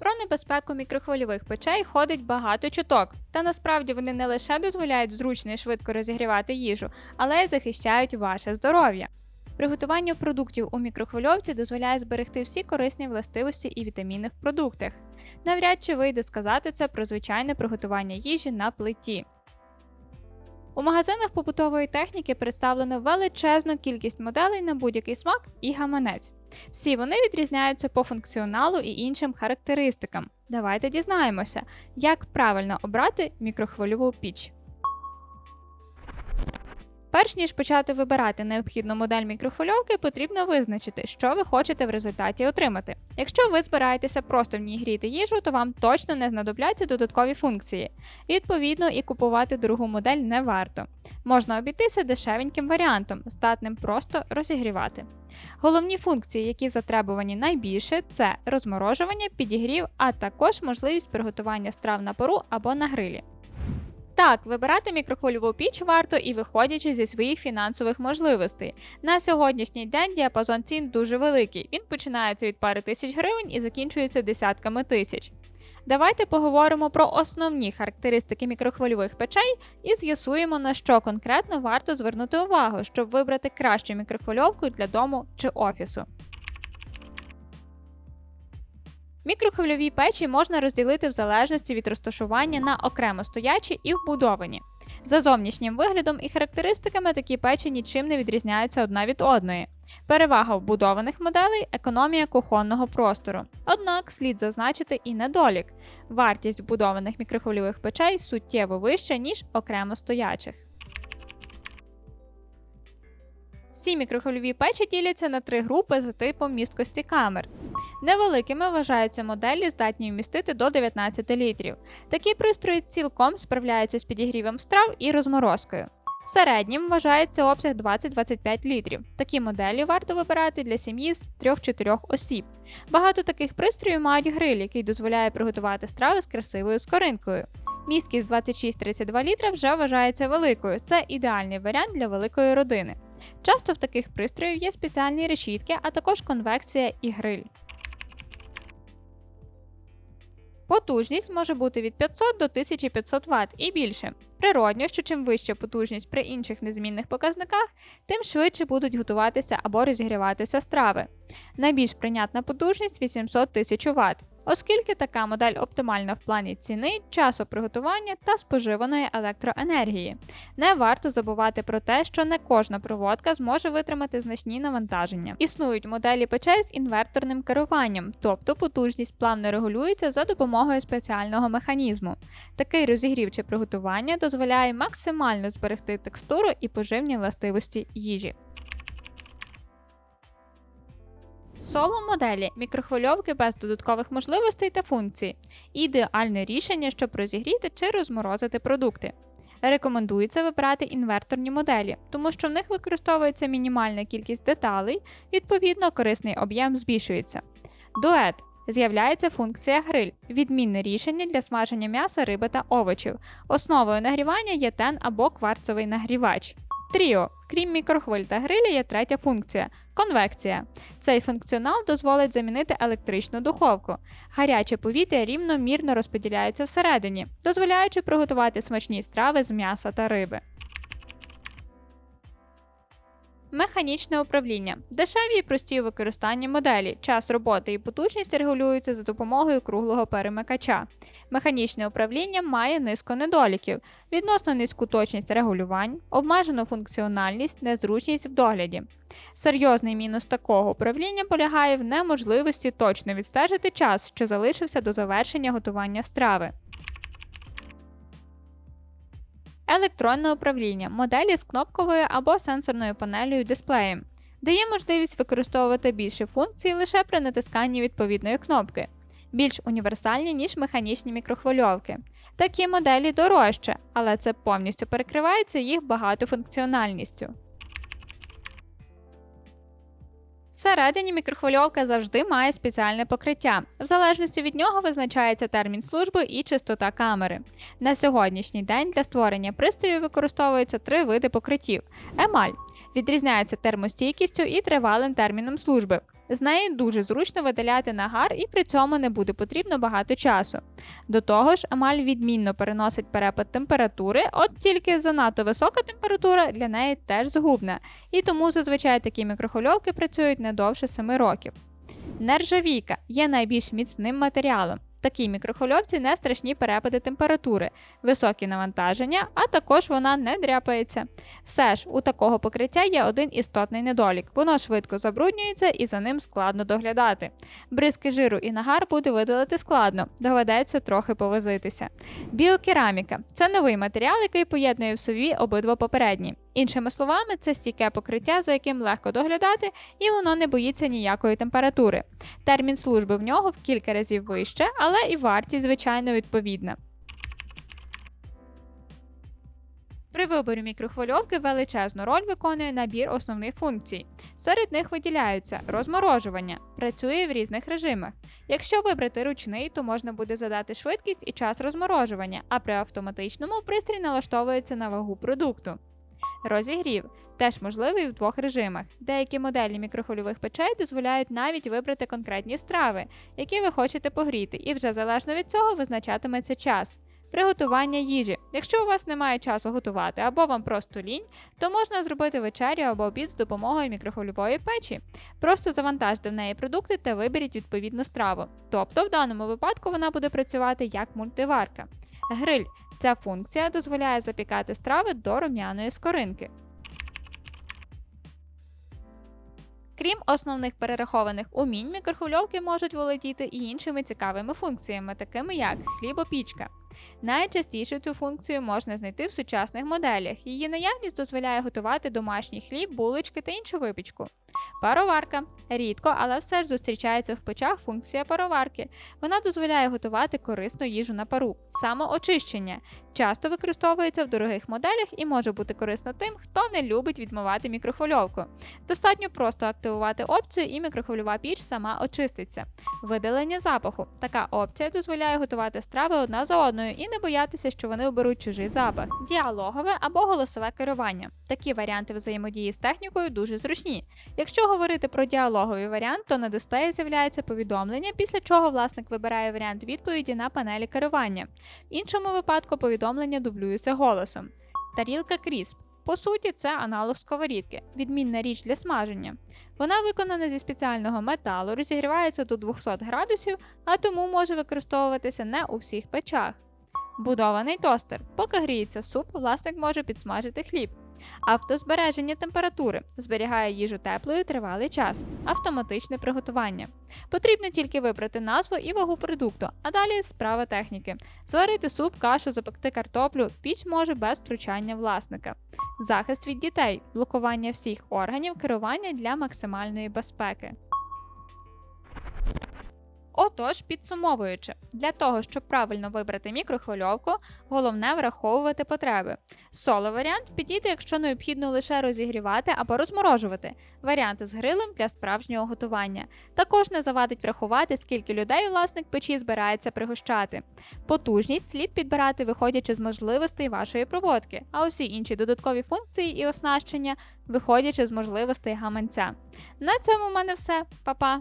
Про небезпеку мікрохвильових печей ходить багато чуток, та насправді вони не лише дозволяють зручно і швидко розігрівати їжу, але й захищають ваше здоров'я. Приготування продуктів у мікрохвильовці дозволяє зберегти всі корисні властивості і вітаміни в продуктах. Навряд чи вийде сказати це про звичайне приготування їжі на плиті. У магазинах побутової техніки представлено величезну кількість моделей на будь-який смак і гаманець. Всі вони відрізняються по функціоналу і іншим характеристикам. Давайте дізнаємося, як правильно обрати мікрохвильову піч. Перш ніж почати вибирати необхідну модель мікрохвильовки, потрібно визначити, що ви хочете в результаті отримати. Якщо ви збираєтеся просто в ній гріти їжу, то вам точно не знадобляться додаткові функції. Відповідно, і купувати другу модель не варто. Можна обійтися дешевеньким варіантом, здатним просто розігрівати. Головні функції, які затребувані найбільше, це розморожування, підігрів, а також можливість приготування страв на пару або на грилі. Так, вибирати мікрохвильову піч варто і виходячи зі своїх фінансових можливостей. На сьогоднішній день діапазон цін дуже великий. Він починається від пари тисяч гривень і закінчується десятками тисяч. Давайте поговоримо про основні характеристики мікрохвильових печей і з'ясуємо, на що конкретно варто звернути увагу, щоб вибрати кращу мікрохвильовку для дому чи офісу. Мікрохвильові печі можна розділити в залежності від розташування на окремо стоячі і вбудовані. За зовнішнім виглядом і характеристиками такі печі нічим не відрізняються одна від одної. Перевага вбудованих моделей економія кухонного простору. Однак слід зазначити і недолік. Вартість вбудованих мікрохвильових печей суттєво вища, ніж окремо стоячих. Всі мікрохвильові печі діляться на три групи за типом місткості камер. Невеликими вважаються моделі, здатні вмістити до 19 літрів. Такі пристрої цілком справляються з підігрівом страв і розморозкою. Середнім вважається обсяг 20-25 літрів. Такі моделі варто вибирати для сім'ї з 3-4 осіб. Багато таких пристроїв мають гриль, який дозволяє приготувати страви з красивою скоринкою. Місткість 26-32 літра вже вважається великою. Це ідеальний варіант для великої родини. Часто в таких пристроїв є спеціальні решітки, а також конвекція і гриль. Потужність може бути від 500 до 1500 Вт і більше. Природньо, що чим вища потужність при інших незмінних показниках, тим швидше будуть готуватися або розігріватися страви. Найбільш прийнятна потужність 800 тисяч Вт, оскільки така модель оптимальна в плані ціни, часу приготування та споживаної електроенергії. Не варто забувати про те, що не кожна проводка зможе витримати значні навантаження. Існують моделі печей з інверторним керуванням, тобто потужність плавно регулюється за допомогою спеціального механізму. Такий розігрів чи приготування дозволяє максимально зберегти текстуру і поживні властивості їжі. Соло моделі мікрохвильовки без додаткових можливостей та функцій. Ідеальне рішення, щоб розігріти чи розморозити продукти. Рекомендується вибирати інверторні моделі, тому що в них використовується мінімальна кількість деталей, відповідно, корисний об'єм збільшується. Дует з'являється функція гриль, відмінне рішення для смаження м'яса, риби та овочів. Основою нагрівання є тен або кварцовий нагрівач. Тріо. Крім мікрохвиль та грилі, є третя функція конвекція. Цей функціонал дозволить замінити електричну духовку. Гаряче повітря рівномірно розподіляється всередині, дозволяючи приготувати смачні страви з м'яса та риби. Механічне управління дешеві і прості у використанні моделі. Час роботи і потужність регулюються за допомогою круглого перемикача. Механічне управління має низку недоліків, відносно низьку точність регулювань, обмежену функціональність, незручність в догляді. Серйозний мінус такого управління полягає в неможливості точно відстежити час, що залишився до завершення готування страви. Електронне управління моделі з кнопковою або сенсорною панелею дисплеєм дає можливість використовувати більше функцій лише при натисканні відповідної кнопки, більш універсальні, ніж механічні мікрохвильовки. Такі моделі дорожче, але це повністю перекривається їх багатофункціональністю. Всередині мікрохвильовка завжди має спеціальне покриття. В залежності від нього визначається термін служби і частота камери. На сьогоднішній день для створення пристрою використовуються три види покриттів: емаль відрізняється термостійкістю і тривалим терміном служби. З неї дуже зручно видаляти нагар і при цьому не буде потрібно багато часу. До того ж, емаль відмінно переносить перепад температури, от тільки занадто висока температура для неї теж згубна, і тому зазвичай такі мікрохвильовки працюють не довше 7 років. Нержавійка є найбільш міцним матеріалом. Такій мікрохвильовці не страшні перепади температури, високі навантаження, а також вона не дряпається. Все ж, у такого покриття є один істотний недолік: воно швидко забруднюється і за ним складно доглядати. Бризки жиру і нагар буде видалити складно, доведеться трохи повозитися. Біокераміка це новий матеріал, який поєднує в собі обидва попередні. Іншими словами, це стійке покриття, за яким легко доглядати, і воно не боїться ніякої температури. Термін служби в нього в кілька разів вище, але і вартість, звичайно, відповідна. При виборі мікрохвильовки величезну роль виконує набір основних функцій. Серед них виділяються розморожування, працює в різних режимах. Якщо вибрати ручний, то можна буде задати швидкість і час розморожування, а при автоматичному пристрій налаштовується на вагу продукту. Розігрів теж можливий в двох режимах. Деякі моделі мікрохвильових печей дозволяють навіть вибрати конкретні страви, які ви хочете погріти, і вже залежно від цього визначатиметься час. Приготування їжі. Якщо у вас немає часу готувати або вам просто лінь, то можна зробити вечерю або обід з допомогою мікрохвильової печі. Просто завантажте в неї продукти та виберіть відповідну страву. Тобто, в даному випадку вона буде працювати як мультиварка. Гриль. Ця функція дозволяє запікати страви до рум'яної скоринки. Крім основних перерахованих умінь, мікрохвильовки можуть володіти і іншими цікавими функціями, такими як хлібопічка. Найчастіше цю функцію можна знайти в сучасних моделях. Її наявність дозволяє готувати домашній хліб, булочки та іншу випічку. Пароварка рідко, але все ж зустрічається в печах функція пароварки. Вона дозволяє готувати корисну їжу на пару. Самоочищення часто використовується в дорогих моделях і може бути корисно тим, хто не любить відмивати мікрохвильовку. Достатньо просто активувати опцію, і мікрохвильова піч сама очиститься. Видалення запаху. Така опція дозволяє готувати страви одна за одною і не боятися, що вони оберуть чужий запах. Діалогове або голосове керування. Такі варіанти взаємодії з технікою дуже зручні. Якщо говорити про діалоговий варіант, то на дисплеї з'являється повідомлення, після чого власник вибирає варіант відповіді на панелі керування. В іншому випадку повідомлення дублюється голосом. Тарілка Крісп. По суті, це аналог сковорідки, відмінна річ для смаження. Вона виконана зі спеціального металу, розігрівається до 200 градусів, а тому може використовуватися не у всіх печах. Будований тостер. Поки гріється суп, власник може підсмажити хліб. Автозбереження температури зберігає їжу теплою тривалий час. Автоматичне приготування. Потрібно тільки вибрати назву і вагу продукту, а далі справа техніки. Зварити суп, кашу, запекти картоплю, піч може без втручання власника. Захист від дітей, блокування всіх органів керування для максимальної безпеки. Отож, підсумовуючи, для того, щоб правильно вибрати мікрохвильовку, головне враховувати потреби. Соло варіант підійде, якщо необхідно лише розігрівати або розморожувати. Варіанти з грилем для справжнього готування. Також не завадить врахувати, скільки людей власник печі збирається пригощати. Потужність слід підбирати, виходячи з можливостей вашої проводки, а усі інші додаткові функції і оснащення, виходячи з можливостей гаманця. На цьому в мене все, Па-па!